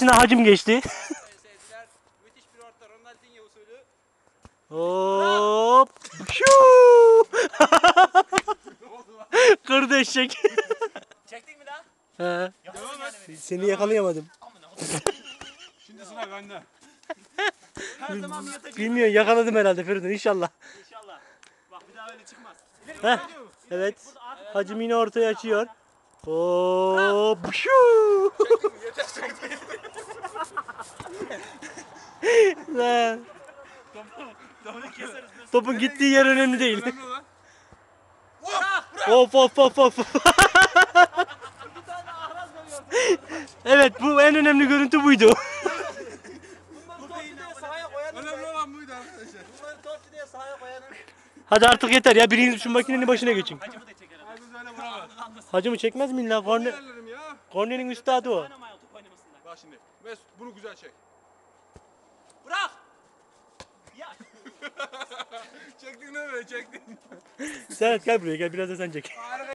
İçine hacim geçti. Müthiş bir orta Ronaldinho usulü. Hop. Kırdı eşek. Çektin mi lan? He. Devam et. Seni yakalayamadım. Şimdi sıra bende. Her zaman yatacak Bilmiyorum yakaladım herhalde Feridun inşallah. inşallah. Bak bir daha öyle çıkmaz. Heh. Evet. Hacim yine ortaya açıyor. Hop. Lan. Topun gittiği yer önemli değil. Of of of of. Evet bu en önemli görüntü buydu. Önemli olan arkadaşlar. Hadi artık yeter ya biriniz şu makinenin başına geçin. Öyle vuramaz. Hacımı çekmez mi illa? Korne, Yerlerim ya. kornenin üstadı o. Oynamaya top oynamasınlar. Bak şimdi. Mesut bunu güzel çek. Bırak. Ya. Çektin değil mi? Çektin. Serhat gel buraya gel biraz da sen çek.